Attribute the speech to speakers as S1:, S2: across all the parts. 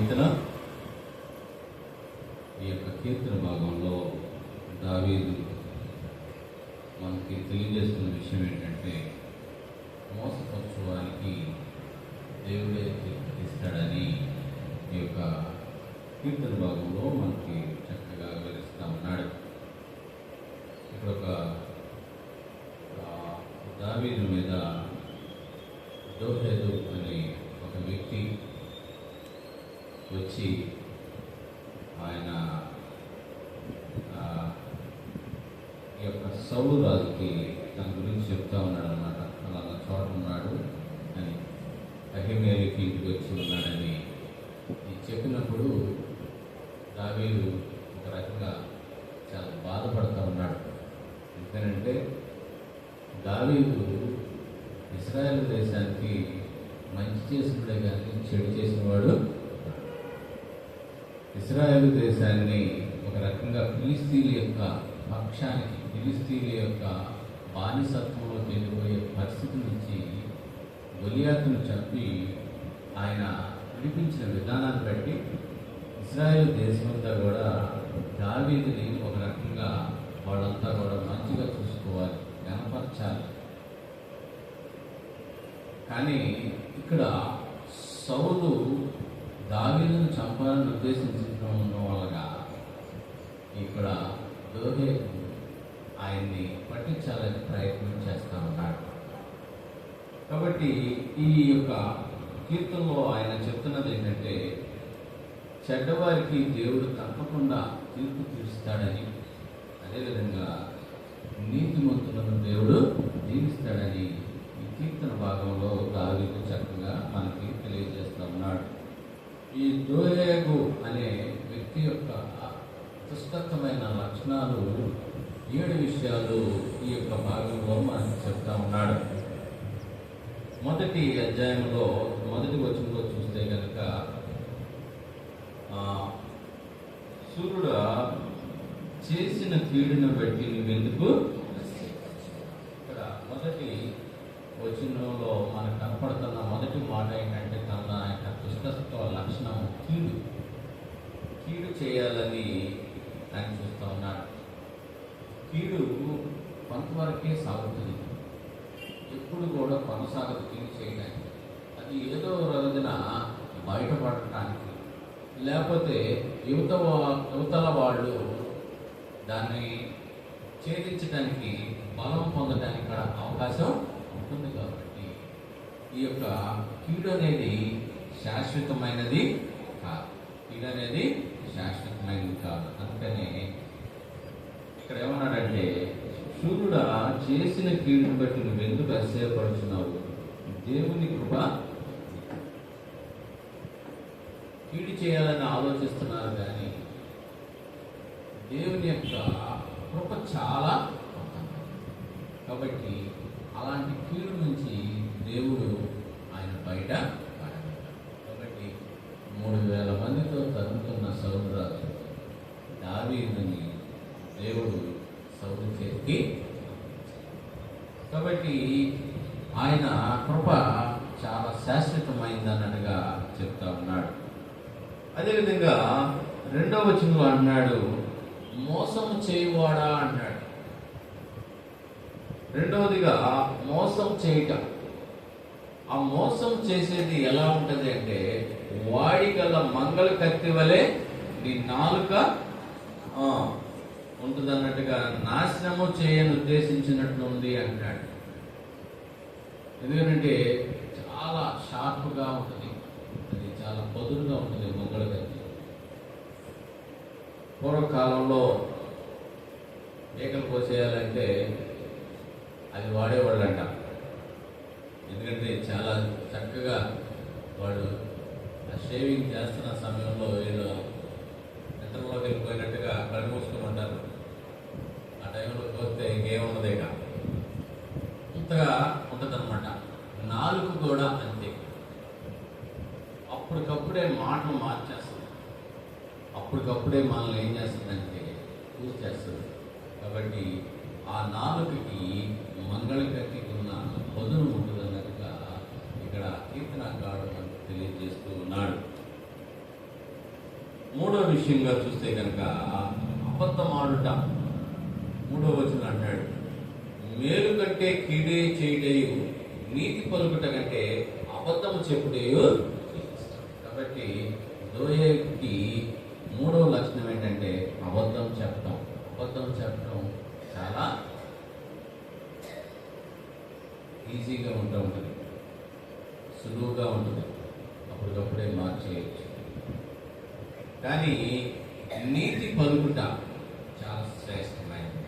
S1: కీర్తన? ఈ యొక్క కీర్తన భాగంలో దావీదు మనకి తెలియజేస్తున్న విషయం ఏంటంటే మోసపరచు వారికి దేవుడే తీర్పు ఈ యొక్క కీర్తన భాగంలో మనకి చక్కగా వివరిస్తూ ఉన్నాడు. ఇక్కడ ఒక దావీదు మీద దోహేదు అనే ఒక వ్యక్తి వచ్చి ఆయన ఈ యొక్క సౌలు రాజుకి తన గురించి చెప్తా ఉన్నాడు అనమాట అలా చోట ఉన్నాడు అని అహిమేలికి ఇంటికి వచ్చి ఉన్నాడని ఇది చెప్పినప్పుడు దావీదు ఒక రకంగా చాలా బాధపడుతూ ఉన్నాడు. ఎందుకనంటే దావీదు ఇస్రాయేల్ దేశానికి మంచి చేసినడే కానీ చెడు చేసినవాడు ఇస్రాయేల్ దేశాన్ని ఒక రకంగా ఫిలిస్తీన్ల యొక్క పక్షానికి ఫిలిస్తీన్ల యొక్క బానిసత్వంలో వెళ్ళిపోయే పరిస్థితి నుంచి గొలియాతును చంపి ఆయన విడిపించిన విధానాన్ని బట్టి ఇస్రాయేల్ దేశమంతా కూడా దావీదిని ఒక రకంగా వాళ్ళంతా కూడా మంచిగా చూసుకోవాలి కనపరచాలి కానీ ఇక్కడ సౌలు దావీదును చంపాలని ఉద్దేశించడం వల్ల ఇక్కడ దోహే ఆయన్ని పట్టించాలని ప్రయత్నం చేస్తా ఉన్నాడు. కాబట్టి ఈ యొక్క కీర్తనలో ఆయన చెప్తున్నది ఏంటంటే చెడ్డవారికి దేవుడు తప్పకుండా తీర్పు తీరుస్తాడని అదేవిధంగా నీతిమంతులను దేవుడు దీవిస్తాడని ఈ కీర్తన భాగంలో దావీదు చక్కగా మనకి తెలియజేస్తా ఉన్నాడు. ఈ దోయేగు అనే వ్యక్తి యొక్క పుస్తకమైన లక్షణాలు ఏడు విషయాలు ఈ యొక్క భాగంలో మనకి చెప్తా ఉన్నాడు. మొదటి అధ్యాయంలో మొదటి వచనంలో చూస్తే కనుక సూర్యుడు చేసిన కీడును బట్టి నువ్వెందుకు ఇక్కడ మొదటి వచనంలో మనకు కనపడుతున్న మొదటి మాట ఏంటంటే తన దుష్టత్వ లక్షణం కీడు. కీడు చేయాలని ఆయన చూస్తూ ఉన్నాడు కీడు కొంతవరకే సాగుతుంది. ఎప్పుడు కూడా కొనసాగదు కీడు చేయడానికి. అది ఏదో రోజున బయటపడటానికి. లేకపోతే యువత వా- యువతల వాళ్ళు దాన్ని ఛేదించడానికి బలం పొందడానికి అవకాశం ఉంటుంది కాబట్టి ఈ యొక్క కీడు అనేది శాశ్వతమైనది కాదు. ఇది అనేది శాశ్వతమైనది కాదు. అందుకనే ఇక్కడ ఏమన్నాడంటే సూర్యుడా చేసిన కీడును బట్టి నువ్వు ఎందుకు అతిశయపడుచున్నావు దేవుని కృప కీడు చేయాలని ఆలోచిస్తున్నారు కానీ దేవుని యొక్క కృప చాలా కాబట్టి అలాంటి కీడు నుంచి దేవుడు ఆయన బయట వేల మందితో తరుముతున్న సౌరరాజు దావీదుని దేవుడు సౌరు చేతికి కాబట్టి ఆయన కృప చాలా శాశ్వతమైంది అన్నట్టుగా చెప్తా ఉన్నాడు. అదేవిధంగా రెండవ వచనంలో అన్నాడు మోసం చేయువాడా? అన్నాడు. రెండవదిగా మోసం చేయటం. ఆ మోసం చేసేది ఎలా ఉంటది అంటే వాడి గల మంగళ కత్తి వలె నీ నాలుక ఉంటుంది అన్నట్టుగా నాశనము చేయని ఉద్దేశించినట్లు ఉంది అంటాడు. ఎందుకంటే చాలా షార్ప్గా ఉంటుంది. అది చాలా పదురుగా ఉంటుంది మంగళ కత్తి. పూర్వకాలంలో మేకలు కోసేయాలంటే అది వాడేవాళ్ళంట. ఎందుకంటే చాలా చక్కగా వాడు ఆ షేవింగ్ చేస్తున్న సమయంలో ఏదో నిద్రలోకి వెళ్ళిపోయినట్టుగా కళ్ళు ఉంటారు. ఆ టైంలో కోస్తే ఇంకేముండదు కాదు ఇంతగా ఉంటుందన్నమాట. నాలుగు కూడా అంతే. అప్పటికప్పుడే మాటలు మార్చేస్తుంది. అప్పటికప్పుడే మనల్ని ఏం చేస్తుందంటే పూజ చేస్తుంది. కాబట్టి ఆ నాలుగుకి మంగళగతి ఉన్న పదును ఉంటుందన్నట్టుగా ఇక్కడ కీర్తనకారుడు మనకు తెలియజేస్తూ ఉన్నాడు.
S2: మూడో విషయంగా చూస్తే కనుక అబద్ధం ఆడుట మూడో వచనం అంటాడు. మేలు కంటే కీడే చేయడేయు నీతి పలుకుట కంటే అబద్ధము చెప్పుడేయు కాబట్టి దోయకి మూడవ లక్షణం ఏంటంటే అబద్ధం చెప్పటం. అబద్ధం చెప్పటం చాలా ఈజీగా ఉంటూ ఉంటుంది. సులువుగా ఉంటుంది. అప్పటికప్పుడే మార్చేయచ్చు. కానీ నీతి పలుకుట చాలా శ్రేష్టమైనది.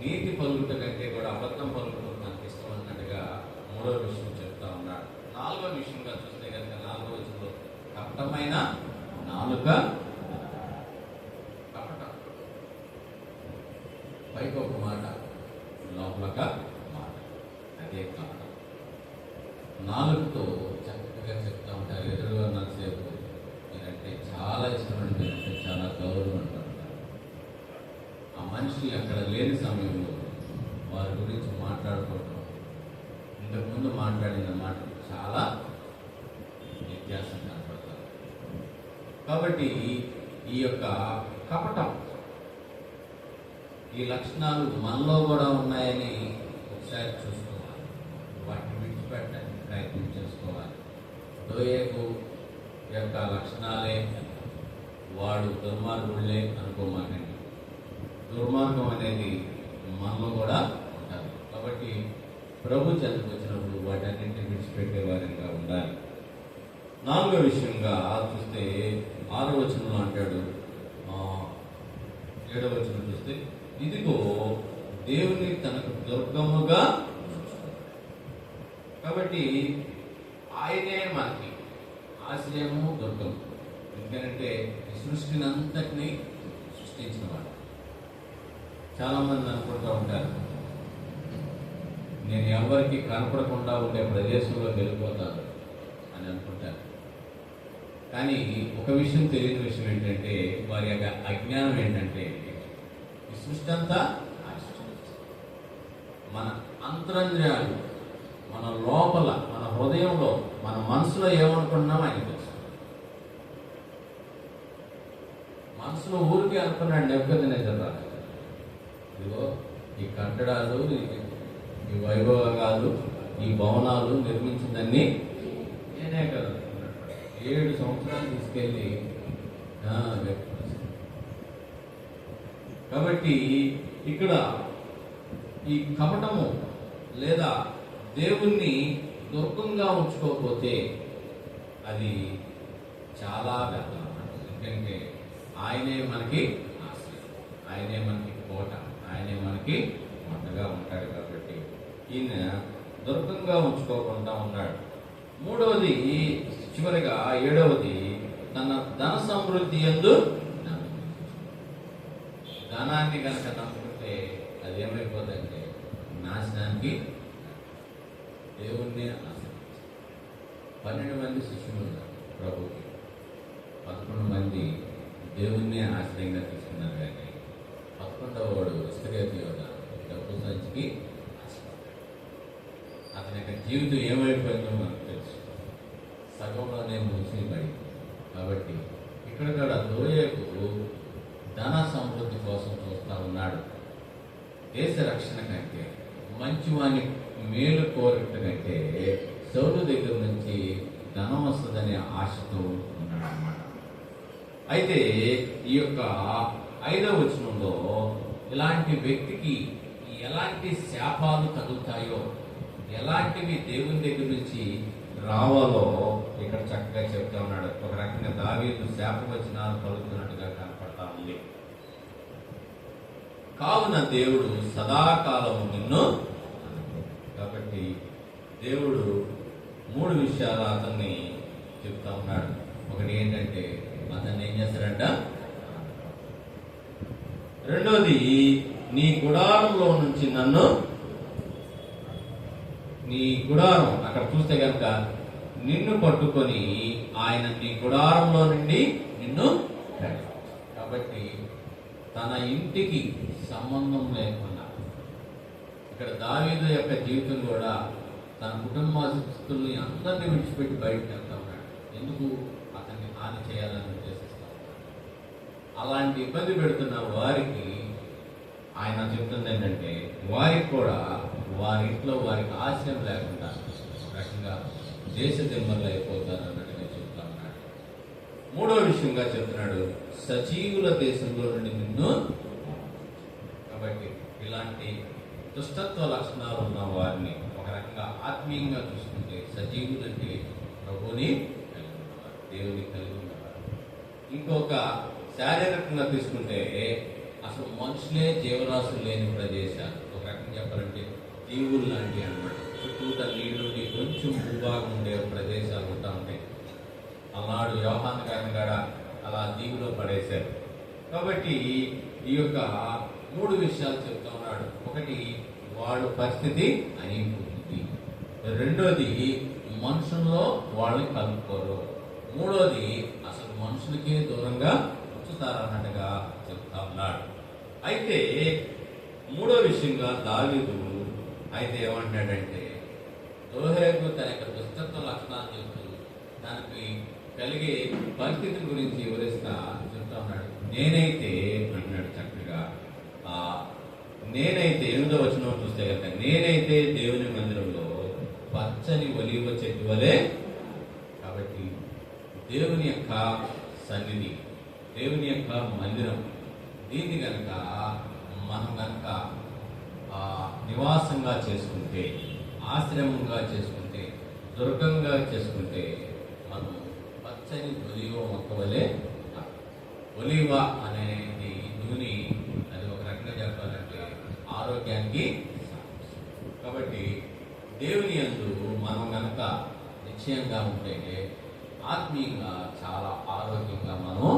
S2: నీతి పలుకుట కంటే కూడా అబద్ధం పలుకుట నాకు ఇష్టం అన్నట్టుగా మూడో విషయం చెప్తా ఉన్నాడు నాలుగో విషయంగా చూస్తే కనుక నాలుగో విషయంలో కష్టమైన నాలుక కపటం పైకి ఒక మాట లోపలక మాట అదే కపటం నాలుగుతో చక్కగా చెప్తా ఉంటారు ఎదురుగా ఉన్నసేపు మీరంటే చాలా ఇష్టమండి మీరంటే చాలా గౌరవం అంటారు మనిషి అక్కడ లేని సమయంలో వారి గురించి మాట్లాడుకోవటం. ఇంతకుముందు మాట్లాడిన మాట చాలా వ్యత్యాసం కనపడతారు కాబట్టి ఈ యొక్క కపటం ఈ లక్షణాలు మనలో కూడా ఉన్నాయని ఒకసారి చూసుకోవాలి. వాటిని విడిచిపెట్టడానికి ప్రయత్నం చేసుకోవాలి. దోయేకు యొక్క లక్షణాలే వాడు దుర్మార్గుళ్ళే అనుకోమాకండి. దుర్మార్గం అనేది మనలో కూడా ఉండాలి. కాబట్టి ప్రభు చెంతకు వచ్చినప్పుడు వాటన్నింటిని విడిచిపెట్టే వారిగా ఉండాలి. నాలుగో విషయంగా చూస్తే ఆరో వచనంలో అంటాడు ఆ, ఏడవ వచనం చూస్తే ఇదిగో దేవుని తనకు దుర్గముగా కాబట్టి ఆయనే మనకి ఆశ్రయము దుర్గము. ఎందుకంటే సృష్టిని అంతటినీ సృష్టించిన చాలామంది చాలా మంది అనుకుంటూ ఉంటారు. నేను ఎవరికి కనపడకుండా ఉండే ప్రదేశంలో వెళ్ళిపోతాను అని అనుకుంటారు. కానీ ఒక విషయం తెలియని విషయం ఏంటంటే వారి యొక్క అజ్ఞానం ఏంటంటే ఈ సృష్టి అంతా మన అంతరంద్రియాలు మన లోపల మన హృదయంలో మన మనసులో ఏమనుకున్నామో ఆయన తెలుసు. మనసులో ఊరికే అనుకున్నాడు నెప్పది నిజరా ఇదిగో ఈ కట్టడాలు ఈ- వైభవగాలు ఈ భవనాలు నిర్మించిందన్నీ నేనే కదా. ఏడు సంవత్సరాలు తీసుకెళ్ళి కాబట్టి ఇక్కడ ఈ కపటము లేదా దేవుణ్ణి దుర్గంగా ఉంచుకోకపోతే అది చాలా వ్యర్థం ఎందుకంటే ఆయనే మనకి ఆశ్రయం. ఆయనే మనకి కోట. ఆయనే మనకి మంటగా ఉంటాడు కాబట్టి ఈయన దుర్గంగా ఉంచుకోకుండా ఉన్నాడు. మూడవది చివరిగా ఏడవది తన ధన సమృద్ధి ఎందు ధనాన్ని కనుక నమ్ముకుంటే అది ఏమైపోతుందంటే నాశనానికి దేవుణ్ణి పన్నెండు మంది శిష్యులు ఉన్నారు ప్రభుకి పదకొండు మంది దేవుణ్ణి ఆశ్రయంగా తీసుకున్నారు కానీ పదకొండవ వాడు ఇస్కరేతి డబ్బు సంచికి అతని యొక్క జీవితం ఏమైపోయిందో మనకు తెలుసు. సగంలోనే ముగిసిబడి కాబట్టి ఇక్కడ కూడా దోయకు ధన సమృద్ధి కోసం చూస్తా ఉన్నాడు. దేశ రక్షణ కంటే మంచివాని మేలు కోరిట కంటే సౌలు దగ్గర నుంచి ధనం వస్తుందనే ఆశతో ఉన్నాడు అన్నమాట అయితే ఈ యొక్క ఐదవ వచనంలో ఇలాంటి వ్యక్తికి ఎలాంటి శాపాలు తగులుతాయో ఎలాంటివి దేవుని దగ్గర నుంచి రావాలో ఇక్కడ చక్కగా చెప్తా ఉన్నాడు. ఒక రకంగా దావీదు శాపవచనాలు పలుకుతున్నట్టుగా కనపడతా ఉంది. కావున దేవుడు సదాకాలము నిన్ను కాబట్టి దేవుడు మూడు విషయాలు అతన్ని చెప్తా ఉన్నాడు. ఒకటి ఏంటంటే అతన్ని ఏం చేస్తాడంట? రెండోది నీ గుడారంలో నుంచి నన్ను నీ గుడారం అక్కడ చూస్తే కనుక నిన్ను పట్టుకొని ఆయన నీ గుడారంలో నుండి నిన్ను కాబట్టి తన ఇంటికి సంబంధం లేకుండా ఇక్కడ దావీదు యొక్క జీవితం కూడా తన కుటుంబస్తుల్ని అందరినీ విడిచిపెట్టి బయటకు వెళ్తా ఉన్నాడు. ఎందుకు? అతన్ని హాని చేయాలని అలాంటి ఇబ్బంది పెడుతున్న వారికి ఆయన చెప్తుంది ఏంటంటే వారికి కూడా వారి ఇంట్లో వారికి ఆశయం లేకుండా ఒక రకంగా దేశ దిమ్మలు అయిపోతారు అన్నట్టుగా చెప్తా ఉన్నాడు. మూడో విషయంగా చెప్తున్నాడు సజీవుల దేశంలో నుండి నిన్ను కాబట్టి ఇలాంటి దుష్టత్వ లక్షణాలు ఉన్న వారిని ఒక రకంగా ఆత్మీయంగా చూసుకుంటే సజీవులు అంటే ప్రభుని కలిగి ఉన్నవారు దేవుని కలిగి ఉన్నవారు ఇంకొక శారీరకంగా తీసుకుంటే అసలు మనుషులే జీవరాశులు లేని ప్రదేశాలు ఒక రకంగా చెప్పాలంటే దీవులు లాంటివి అనమాట చుట్టూత నీళ్ళుండి కొంచెం భూభాగం ఉండే ప్రదేశాలు ఉంటా ఉంటాయి. అలాడు వ్యవహాన్ గారిని కూడా అలా దీవులో పడేశారు. కాబట్టి ఈ యొక్క మూడు విషయాలు చెప్తా ఉన్నాడు. ఒకటి వాడు పరిస్థితి అయిపోతుంది రెండోది మనుషుల్లో వాళ్ళని కలుపుకోరు. మూడోది అసలు మనుషులకే దూరంగా ఉంచుతారన్నట్టుగా చెప్తా ఉన్నాడు. అయితే మూడో విషయంగా దావీదు అయితే ఏమంటాడంటే దోహేకు తన యొక్క దుష్టత్వ లక్షణాలు చెప్తూ దానికి కలిగే పరిస్థితి గురించి వివరిస్తా చెప్తా ఉన్నాడు. నేనైతే అంటున్నాడు చక్కగా ఆ నేనైతే ఎనిమిదో వచ్చిన చూస్తే కనుక నేనైతే దేవుని మందిరంలో పచ్చని ఒలివ చెట్టు వలె కాబట్టి దేవుని యొక్క సన్నిధి దేవుని యొక్క మందిరం దీన్ని కనుక మనం కనుక నివాసంగా చేసుకుంటే ఆశ్రమంగా చేసుకుంటే దుర్గంగా చేసుకుంటే మనం పచ్చని ఒలివ మొక్క వలె ఉంటాం. ఒలివ అనేది నూనె అది ఒక రకంగా చెప్పాలంటే ఆరోగ్యానికి కాబట్టి దేవుని అందు మనం కనుక నిశ్చయంగా ఉంటే ఆత్మీయంగా చాలా ఆరోగ్యంగా మనం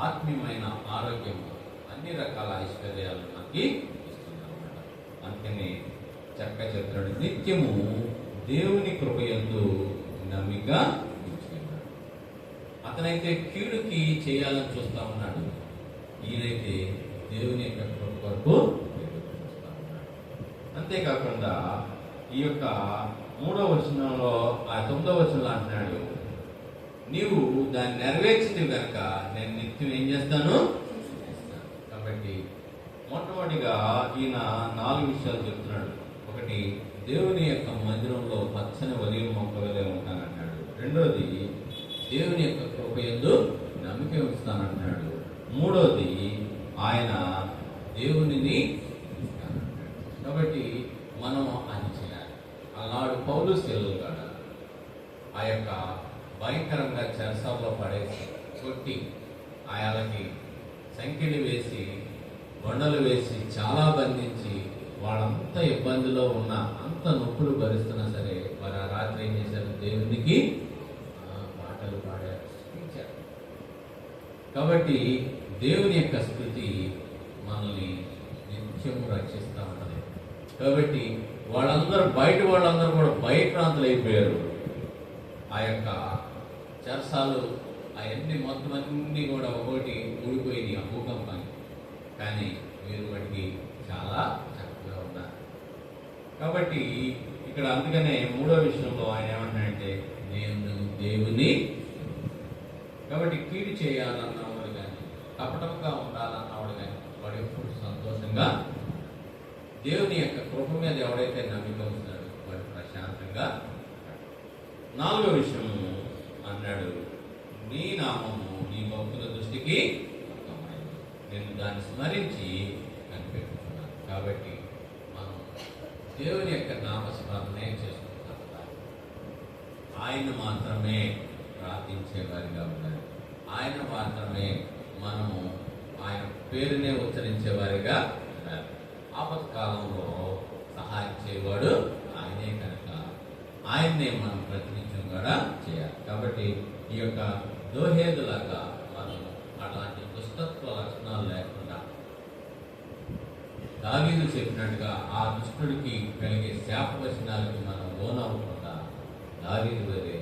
S2: ఆత్మీయమైన ఆరోగ్యం అన్ని రకాల ఐశ్వర్యాలు మనకి ఇస్తుంది అందుకని చక్క చెప్తున్నాడు నిత్యము దేవుని కృపయందు నమ్మిక అతనైతే కీడుకి చేయాలని చూస్తా ఉన్నాడు. ఈయనైతే దేవుని యొక్క కృప కొరకు అంతేకాకుండా ఈ యొక్క మూడో వచనంలో ఆ తొమ్మిదో వచనంలో అంటున్నాడు నీవు దాన్ని నెరవేర్చింది కనుక నేను నిత్యం ఏం చేస్తాను? కాబట్టి మొట్టమొదటిగా ఈయన నాలుగు విషయాలు చెప్తున్నాడు. ఒకటి దేవుని యొక్క మందిరంలో పచ్చని ఒలివ మొక్క వలె ఉంటానంటున్నాడు రెండోది దేవుని యొక్క కృపయందు నమ్మిక ఉంచుతానంటాడు. మూడోది ఆయన దేవునిని కాబట్టి మనం అది చేయాలి. అలాడు పౌలు శిలలు కాడ. ఆ యొక్క భయంకరంగా చెరసాల్లో పడేసి కొట్టి ఆయాలకి సంఖ్యలు వేసి బొండలు వేసి చాలా బంధించి వాళ్ళంతా ఇబ్బందిలో ఉన్న అంత నొప్పులు భరిస్తున్నా సరే వారు ఆ రాత్రి ఏం చేశారు? దేవునికి పాటలు పాడారు కాబట్టి దేవుని యొక్క స్థుతి మనల్ని నిత్యం రక్షిస్తూ ఉంటుంది. కాబట్టి వాళ్ళందరూ బయట వాళ్ళందరూ కూడా బయట ప్రాంతాలు అయిపోయారు ఆ యొక్క చెరసాలు అవన్నీ మొత్తం అన్నీ కూడా ఒకటి ఊడిపోయింది ఆ భూకంపానికి కానీ మీరు వాటికి చాలా చక్కగా ఉన్నారు. కాబట్టి ఇక్కడ అందుకనే మూడో విషయంలో ఆయన ఏమంటాడంటే నేను దేవుని కాబట్టి కీడు చేయాలన్నవాడు కానీ కపటంగా ఉండాలన్నవాడు కానీ వాడు ఎప్పుడు సంతోషంగా దేవుని యొక్క కృప మీద ఎవడైతే నమ్మిక ఉన్నాడో వాడు ప్రశాంతంగా నాలుగో విషయము అన్నాడు నీ నామము నీ భక్తుల దృష్టికి నేను దాన్ని స్మరించి కనిపెట్టుకున్నాను. కాబట్టి మనం దేవుని యొక్క నామస్మరణే చేసుకుంటాం ఆయన మాత్రమే ప్రార్థించేవారిగా ఉండాలి. ఆయన మాత్రమే మనము ఆయన పేరునే ఉచ్చరించేవారిగా ఉండాలి. ఆపత్కాలంలో సహాయం చేయవాడు ఆయనే కనుక. ఆయన్నే మనం ప్రతినిత్యం కూడా చేయాలి. కాబట్టి ఈ యొక్క దోహేదులాగా మనం అలాంటి దుష్టత్వ లక్షణాలు లేకుండా దావీదు చెప్పినట్టుగా ఆ దుష్టుడికి కలిగే శాపవచనాలకి మనం లోనవ్వకుండా దావీదు వరే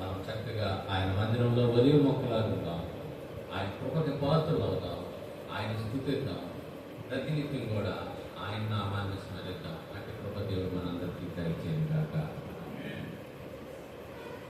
S2: మనం చక్కగా ఆయన మందిరంలో ఒలివ మొక్కలాగా ఉంటాం ఆయన కృపకి పాత్రలు అవుతాం ఆయన స్థుతిద్దాం. ప్రతినిత్యం కూడా ఆయన నామాన్ని స్మరిద్దాం. అంటే కృపదేవుడు మనందరికీ దయచేయండి కాక